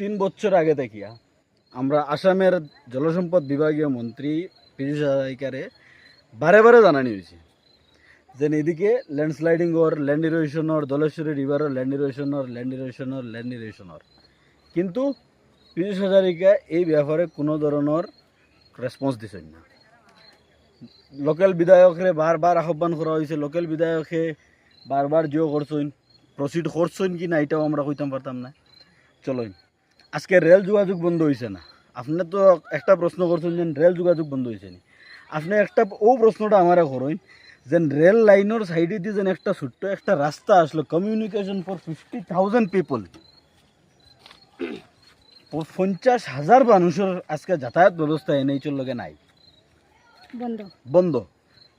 তিন বছর আগে দেখিয়া আমরা আসামের জলসম্পদ বিভাগীয় মন্ত্রী পীযুষ হাজারিকারে বারে বারে জানানি হয়েছে যে এদিকে ল্যান্ডস্লাইডিং ওর ল্যান্ড ইরোশনর দলেশ্বরী রিভারর, ল্যান্ড ইরোশনর ল্যান্ড ইরোশনর ল্যান্ড ইরোশনর কিন্তু পীযুষ হাজারিকা এই ব্যাপারে কোনো ধরনের রেসপন্স দিছেন না। লোকাল বিধায়করে বারবার আহ্বান করা হয়েছে, লোকাল বিধায়কে বারবার জিও করছেন প্রসিড করছেন কি না, এটাও আমরা কইতাম পারতাম না। চলুন। আজকে রেল যোগাযোগ বন্ধ হয়েছে না। আপনি তো একটা প্রশ্ন করছেন যে রেল যোগাযোগ বন্ধ হয়েছে নি। আপনি একটা ও প্রশ্নটা আমারে করুন যে রেল লাইনের সাইডে দিয়ে যেন একটা ছোট্ট একটা রাস্তা আসলো communication for fifty thousand people পঞ্চাশ হাজার মানুষের আজকে যাতায়াত ব্যবস্থা এনএইচের লগে নাই। বন্ধ। বন্ধ।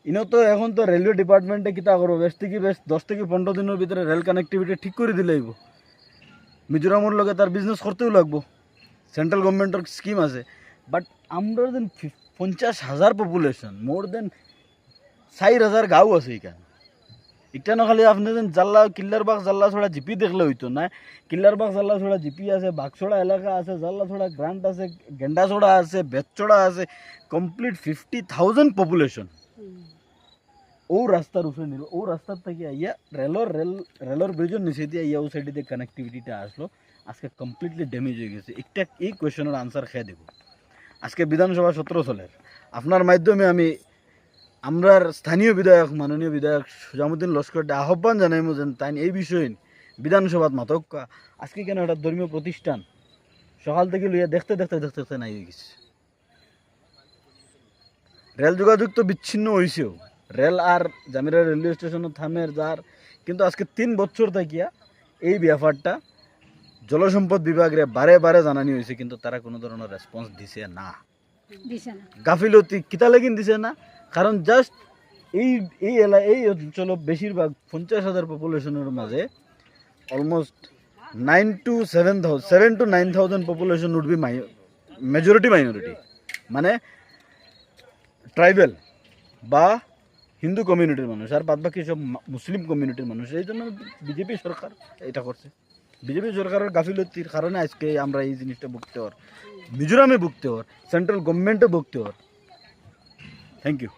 ইনো তো এখন তো রেলওয়ে ডিপার্টমেন্টে কিতা করব বেশ থেকে বেশ দশ থেকে পনেরো দিনের ভিতরে রেল কানেক্টিভিটি ঠিক করে দিলেইব। মিজোরামের লগে তার বিজনেস করতেও লাগবো। সেন্ট্রাল গভর্নমেন্টের স্কিম আছে। বাট আমরা দেন পঞ্চাশ হাজার পপুলেশন মোর দেন চার হাজার গাঁও আছে এখানে। এটা খালি আপনি যেন জাল্লা কিল্লারবাগ জাল্লা ছড়া জিপি দেখলে হইতো না। কিল্লারবাগ জাল্লা ছড়া জিপি আছে বাগছড়া এলাকা আছে, জাল্লা ছড়া গ্রান্ট আছে গেন্ডাছড়া আছে, বেতছড়া আছে কমপ্লিট ফিফটি থাউজেন্ড পপুলেশন ও রাস্তার উপরে নিল ও রাস্তার থেকে আইয়া রেলর রেল রেলর ব্রিজের নিচে দিয়ে আইয়া ও সাইডে দিয়ে কানেক্টিভিটিটা আসলো আজকে কমপ্লিটলি ড্যামেজ হয়ে গেছে একটা এই কোয়েশনের আনসার খেয়ে দেব আজকে বিধানসভা সত্র চলের আপনার মাধ্যমে আমি আমরার স্থানীয় বিধায়ক মাননীয় বিধায়ক সুজামুদ্দিন লস্করকে আহ্বান জানাইমু যেন তাই এই বিষয়ে বিধানসভাত মাতক্কা আজকে কেন একটা ধর্মীয় প্রতিষ্ঠান সকাল থেকে লইয়া দেখতে দেখতে দেখতে দেখতে নাই হয়ে গেছে রেল যোগাযোগ তো বিচ্ছিন্ন হয়েছেও রেল আর জামিরা রেলওয়ে স্টেশনও থামের যার। কিন্তু আজকে তিন বছর থাকিয়া এই ব্যাপারটা জলসম্পদ বিভাগরে বারে বারে জানানি হয়েছে কিন্তু তারা কোনো ধরনের রেসপন্স দিছে না। গাফিলতি কিতা লাগিন দিছে না কারণ জাস্ট এই এই এলা এই অঞ্চল বেশিরভাগ পঞ্চাশ হাজার পপুলেশনের মাঝে almost nine two seven thousand seven two nine thousand population would be my majority minority মানে ট্রাইবেল বা হিন্দু কমিউনিটির মানুষ, আর বাদ বাকি সব মুসলিম কমিউনিটির মানুষ। এই জন্য বিজেপি সরকার এটা করছে। বিজেপি সরকারের গাফিলতির কারণে আজকে আমরা এই জিনিসটা ভুগতে হর। মিজোরামে ভুগতে হর সেন্ট্রাল গভর্নমেন্টে ভুগতে হর। Thank you